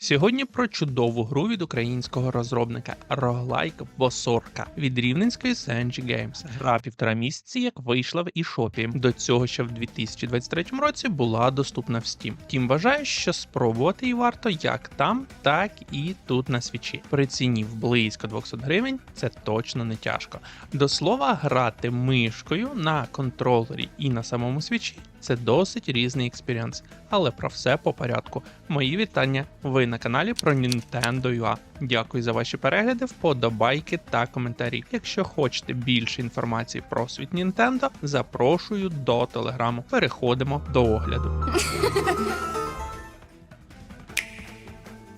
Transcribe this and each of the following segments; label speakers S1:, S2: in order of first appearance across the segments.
S1: Сьогодні про чудову гру від українського розробника Roguelike Босорка від рівненської Senji Games. Гра півтора місяці, як вийшла в eShop. До цього ще в 2023 році була доступна в Steam. Тім вважаю, що спробувати її варто як там, так і тут на свічі. При ціні в близько 200 гривень це точно не тяжко. До слова, грати мишкою на контролері і на самому свічі це досить різний експірієнс. Але про все по порядку. Мої вітання. Ви на каналі про Nintendo UA. Дякую за ваші перегляди, вподобайки та коментарі. Якщо хочете більше інформації про світ Nintendo, запрошую до телеграму. Переходимо до огляду.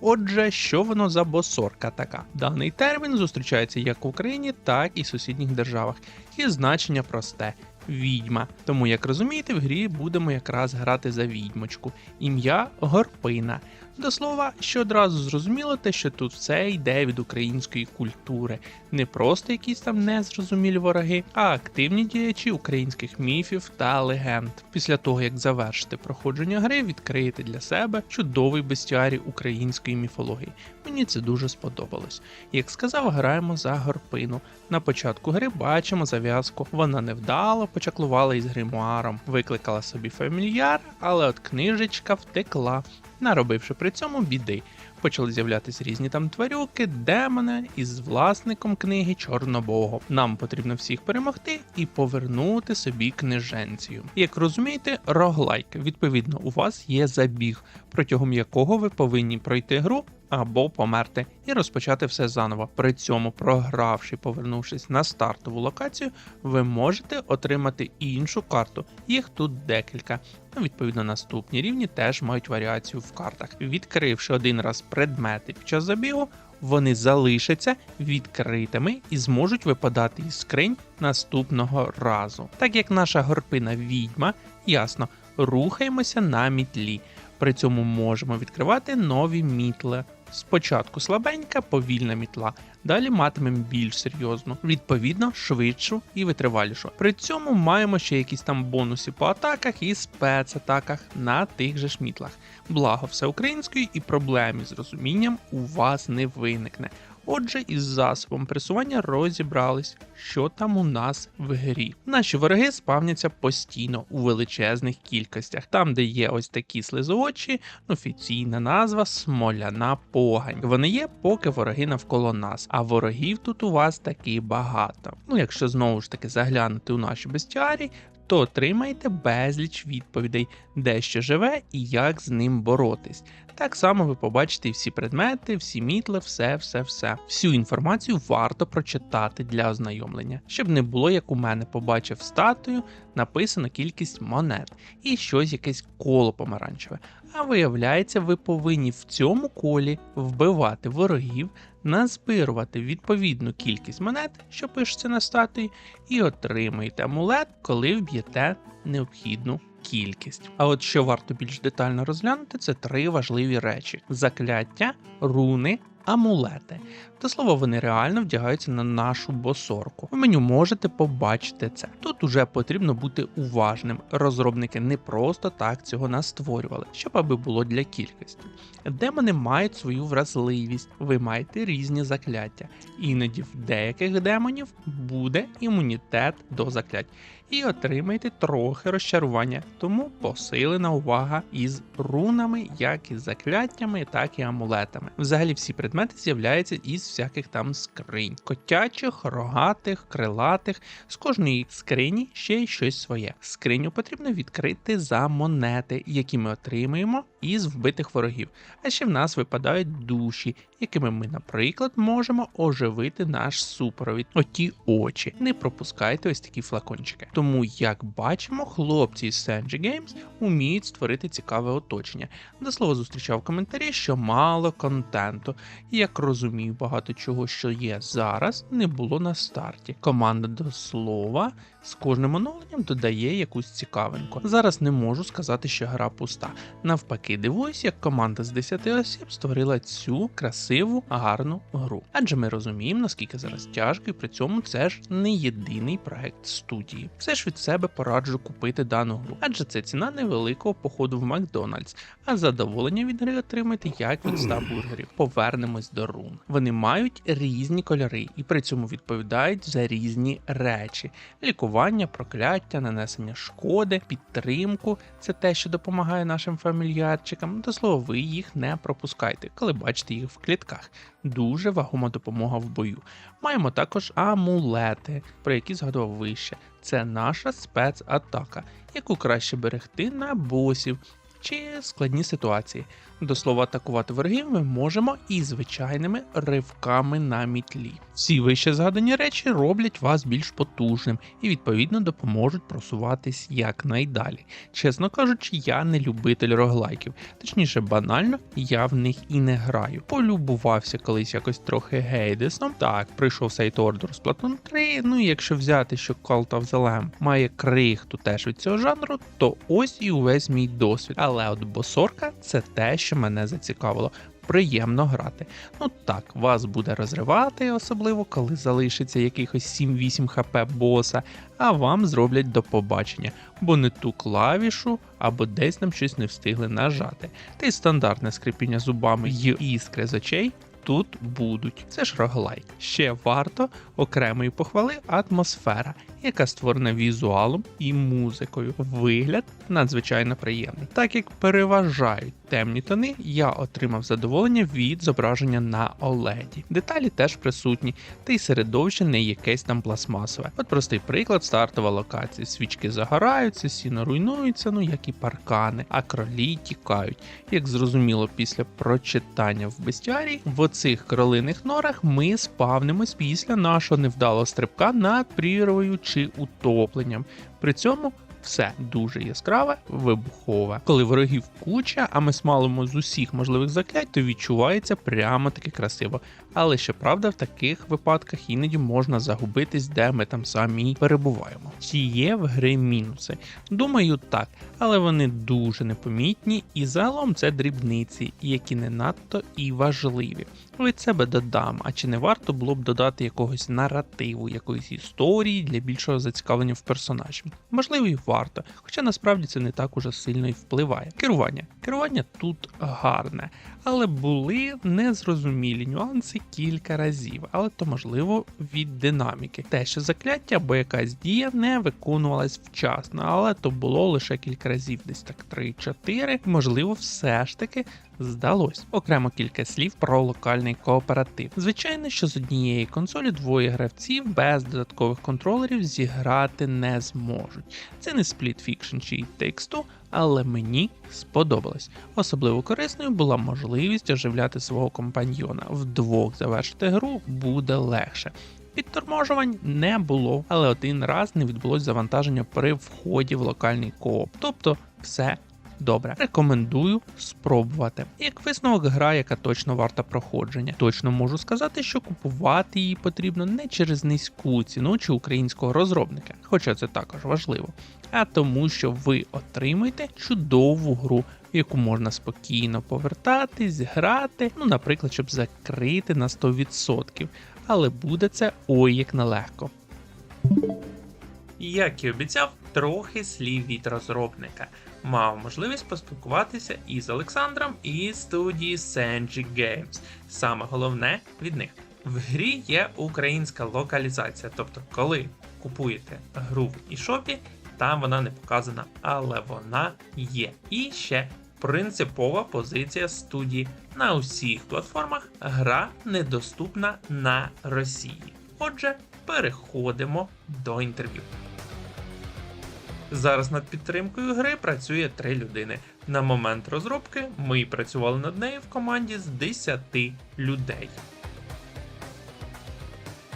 S1: Отже, що воно за босорка така? Даний термін зустрічається як в Україні, так і в сусідніх державах, і значення просте. Відьма. Тому, як розумієте, в грі будемо якраз грати за відьмочку. Ім'я Горпина. До слова, що одразу зрозуміло те, що тут все йде від української культури, не просто якісь там незрозумілі вороги, а активні діячі українських міфів та легенд. Після того, як завершите проходження гри, відкриєте для себе чудовий бестіарій української міфології. Мені це дуже сподобалось. Як сказав, граємо за горпину. На початку гри бачимо зав'язку. Вона невдало почаклувала із гримуаром, викликала собі фамільяр, але от книжечка втекла, наробивши при цьому біди. Почали з'являтися різні там тварюки, демони із власником книги Чорнобого. Нам потрібно всіх перемогти і повернути собі книженцію. Як розумієте, роглайк. Відповідно, у вас є забіг, протягом якого ви повинні пройти гру або померти і розпочати все заново. При цьому, програвши, повернувшись на стартову локацію, ви можете отримати іншу карту. Їх тут декілька. Ну, відповідно, наступні рівні теж мають варіацію в картах. Відкривши один раз предмети під час забігу, вони залишаться відкритими і зможуть випадати із скринь наступного разу. Так як наша горпина відьма, ясно, рухаємося на мітлі. При цьому можемо відкривати нові мітли. Спочатку слабенька, повільна мітла, далі матимемо більш серйозну, відповідно, швидшу і витривалішу. При цьому маємо ще якісь там бонуси по атаках і спецатаках на тих же ж мітлах. Благо все українською і проблем із розумінням у вас не виникне. Отже, із засобом пресування розібрались, що там у нас в грі. Наші вороги спавняться постійно у величезних кількостях. Там, де є ось такі слизоочі, офіційна назва смоляна погань. Вони є, поки вороги навколо нас, а ворогів тут у вас таки багато. Ну, якщо знову ж таки заглянути у наші бестіарі, то отримаєте безліч відповідей, де що живе і як з ним боротись. Так само ви побачите всі предмети, всі мітли, все, все, все. Всю інформацію варто прочитати для ознайомлення, щоб не було, як у мене побачив статую, написано кількість монет і щось якесь коло помаранчеве. А виявляється, ви повинні в цьому колі вбивати ворогів, назбирувати відповідну кількість монет, що пишеться на статуї, і отримуєте амулет, коли вб'єте необхідну кількість. А от що варто більш детально розглянути, це три важливі речі: закляття, руни. Амулети. До слова, вони реально вдягаються на нашу босорку. В меню можете побачити це. Тут уже потрібно бути уважним. Розробники не просто так цього нас створювали, щоб аби було для кількості. Демони мають свою вразливість, ви маєте різні закляття. Іноді в деяких демонів буде імунітет до заклять. І отримаєте трохи розчарування, тому посилена увага із рунами, як із закляттями, так і амулетами. Взагалі всі предмети з'являються із всяких там скринь, котячих, рогатих, крилатих. З кожної скрині ще й щось своє. Скриню потрібно відкрити за монети, які ми отримуємо із вбитих ворогів. А ще в нас випадають душі, якими ми, наприклад, можемо оживити наш супровід. Оті очі. Не пропускайте ось такі флакончики. Тому, як бачимо, хлопці з Senji Games уміють створити цікаве оточення. До слова, зустрічав коментарі, що мало контенту. Як розумію, багато чого, що є зараз, не було на старті. Команда до слова з кожним оновленням додає якусь цікавинку. Зараз не можу сказати, що гра пуста. Навпаки, дивуюсь, як команда з 10 осіб створила цю красиву, гарну гру. Адже ми розуміємо, наскільки зараз тяжко, і при цьому це ж не єдиний проект студії. Все ж від себе пораджу купити дану гру, адже це ціна невеликого походу в Макдональдс, а задоволення від гри отримаєте як від 100 бургерів. Повернемось до рун. Вони мають різні кольори і при цьому відповідають за різні речі: лікування, прокляття, нанесення шкоди, підтримку це те, що допомагає нашим фамільярчикам. До слова, ви їх не пропускайте, коли бачите їх в клітках. Дуже вагома допомога в бою. Маємо також амулети, про які згадував вище. Це наша спецатака, яку краще берегти на босів чи складні ситуації. До слова, атакувати ворогів ми можемо і звичайними ривками на мітлі. Всі вище згадані речі роблять вас більш потужним і відповідно допоможуть просуватись якнайдалі. Чесно кажучи, я не любитель роглайків, точніше, банально, я в них і не граю. Полюбувався колись якось трохи гейдесом. Так, прийшов сайт Order з Splatoon 3. Ну і якщо взяти, що Cult of the Lamb має крихту теж від цього жанру, то ось і увесь мій досвід. Але от босорка це те, що мене зацікавило. Приємно грати. Ну так, вас буде розривати, особливо коли залишиться якихось 7-8 хп боса, а вам зроблять до побачення, бо не ту клавішу або десь там щось не встигли нажати. Та й стандартне скрипіння зубами й іскри з очей. Тут будуть. Це ж роглайк. Ще варто окремої похвали атмосфера, яка створена візуалом і музикою. Вигляд надзвичайно приємний. Так як переважають темні тони, я отримав задоволення від зображення на OLED. Деталі теж присутні, та й середовище не якесь там пластмасове. От простий приклад, стартова локація. Свічки загораються, сіно руйнується, ну як і паркани, а кролі тікають. Як зрозуміло, після прочитання в бестіарії, в оцих кролиних норах ми спавнимось після нашого невдалого стрибка над прірвою чи утопленням. При цьому все дуже яскраве, вибухове. Коли ворогів куча, а ми смалимо з усіх можливих заклять, то відчувається прямо таки красиво. Але щоправда, в таких випадках іноді можна загубитись, де ми там самі перебуваємо. Чи є в гри мінуси? Думаю, так, але вони дуже непомітні, і загалом це дрібниці, які не надто і важливі. Від себе додам, а чи не варто було б додати якогось наративу, якоїсь історії для більшого зацікавлення в персонажі? Можливо, і варто, хоча насправді це не так уже сильно і впливає. Керування. Керування тут гарне, але були незрозумілі нюанси кілька разів, але то можливо від динаміки. Те, що закляття або якась дія не виконувалась вчасно, але то було лише кілька разів, десь так 3-4. Можливо, все ж таки здалось. Окремо кілька слів про локальний кооператив. Звичайно, що з однієї консолі двоє гравців без додаткових контролерів зіграти не зможуть. Це не Split Fiction чи Two, але мені сподобалось. Особливо корисною була можливість оживляти свого компаньйона. Вдвох завершити гру буде легше. Підторможувань не було, але один раз не відбулось завантаження при вході в локальний кооп. Тобто все добре. Рекомендую спробувати. Як висновок, гра, яка точно варта проходження. Точно можу сказати, що купувати її потрібно не через низьку ціну чи українського розробника, хоча це також важливо, а тому, що ви отримаєте чудову гру. Яку можна спокійно повертатись, грати, ну, наприклад, щоб закрити на 100%. Але буде це ой як нелегко. Як і обіцяв, трохи слів від розробника. Мав можливість поспілкуватися із Олександром із студії Senji Games. Саме головне від них. В грі є українська локалізація, тобто, коли купуєте гру в eShop, там вона не показана, але вона є. І ще принципова позиція студії. На усіх платформах гра недоступна на Росії. Отже, переходимо до інтерв'ю. Зараз над підтримкою гри працює три людини. На момент розробки ми працювали над нею в команді з 10 людей.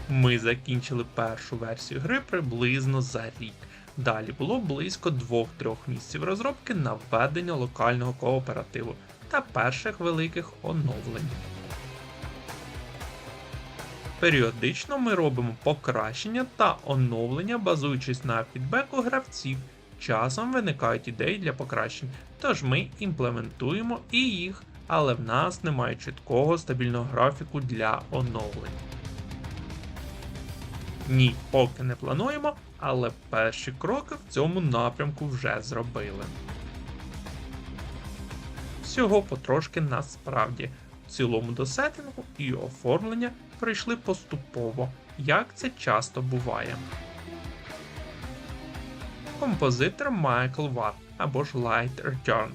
S1: Ми закінчили першу версію гри приблизно за рік. Далі було близько 2-3 місяців розробки на введення локального кооперативу та перших великих оновлень. Періодично ми робимо покращення та оновлення, базуючись на фідбеку гравців. Часом виникають ідеї для покращень, тож ми імплементуємо і їх, але в нас немає чіткого стабільного графіку для оновлень. Ні, поки не плануємо, але перші кроки в цьому напрямку вже зробили. Всього потрошки насправді. В цілому до сеттингу і оформлення прийшли поступово, як це часто буває. Композитор Майкл Ватт або ж Light Return.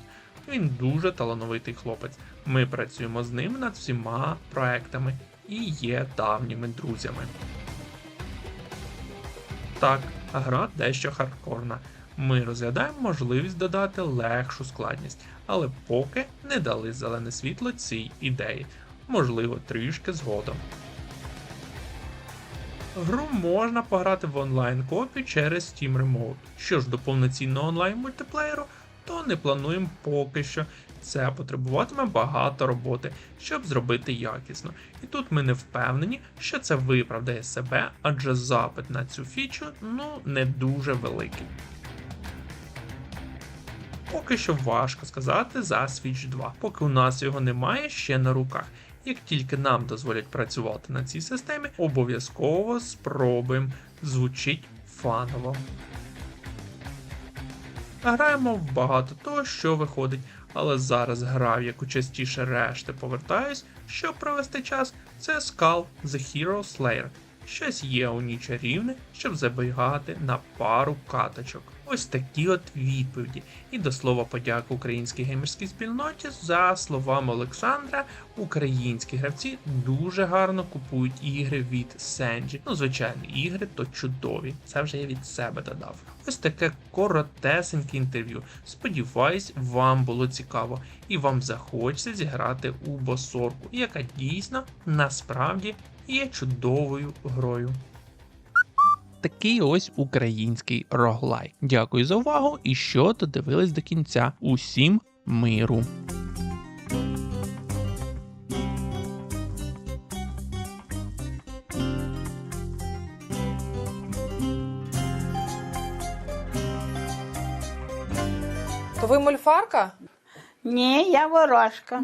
S1: Він дуже талановитий хлопець. Ми працюємо з ним над всіма проектами і є давніми друзями. Так, гра дещо хардкорна. Ми розглядаємо можливість додати легшу складність, але поки не дали зелене світло цій ідеї. Можливо, трішки згодом. Гру можна пограти в онлайн копі через Steam Remote. Що ж до повноцінного онлайн мультиплеєру, то не плануємо поки що. Це потребуватиме багато роботи, щоб зробити якісно. І тут ми не впевнені, що це виправдає себе, адже запит на цю фічу ну не дуже великий. Поки що важко сказати за Switch 2, поки у нас його немає ще на руках. Як тільки нам дозволять працювати на цій системі, обов'язково спробуємо. Звучить фаново. Граємо в багато того, що виходить, але зараз гра, в яку частіше решти повертаюсь, щоб провести час, це Skull The Hero Slayer. Щось є у ній чарівне, щоб забігати на пару каточок. Ось такі от відповіді. І до слова подяки українській геймерській спільноті за словами Олександра, українські гравці дуже гарно купують ігри від Сенджі. Ну, звичайно, ігри то чудові. Це вже я від себе додав. Ось таке коротесеньке інтерв'ю. Сподіваюсь, вам було цікаво і вам захочеться зіграти у босорку, яка дійсно насправді є чудовою грою. Такий ось український роглайк. Дякую за увагу і що додивились до кінця. Усім миру!
S2: То ви мольфарка?
S3: Ні, я ворожка.